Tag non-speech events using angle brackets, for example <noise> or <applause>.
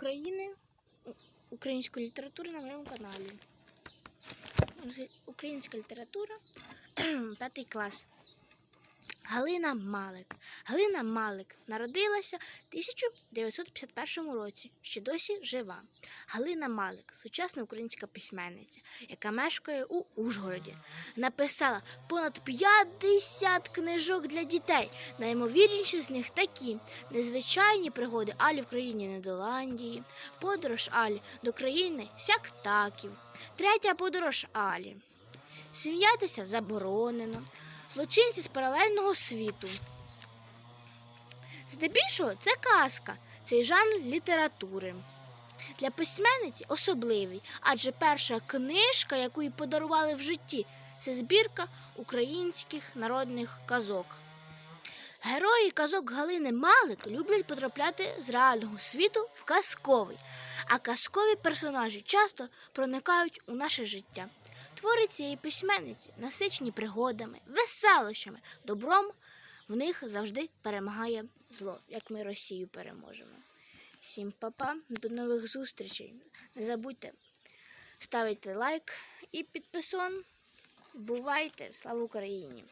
України, української літератури на моєму каналі. Українська література, <clears throat> п'ятий клас. Галина Малик. Галина Малик народилася в 1951 році, ще досі жива. Галина Малик сучасна українська письменниця, яка мешкає у Ужгороді. Написала понад 50 книжок для дітей. Наймовірніші з них такі: незвичайні пригоди Алі в країні Нідерландії, подорож Алі до країни Сяктаків, третя подорож Алі. Сміятися заборонено. Злочинці з паралельного світу. Здебільшого це казка, цей жанр літератури. Для письменниці особливий, адже перша книжка, яку їй подарували в житті, це збірка українських народних казок. Герої казок Галини Малик люблять потрапляти з реального світу в казковий, а казкові персонажі часто проникають у наше життя. Твори цієї письменниці насичені пригодами, веселощами, добром. В них завжди перемагає зло, як ми Росію переможемо. Всім папа, до нових зустрічей. Не забудьте ставити лайк і підписон. Бувайте! Слава Україні!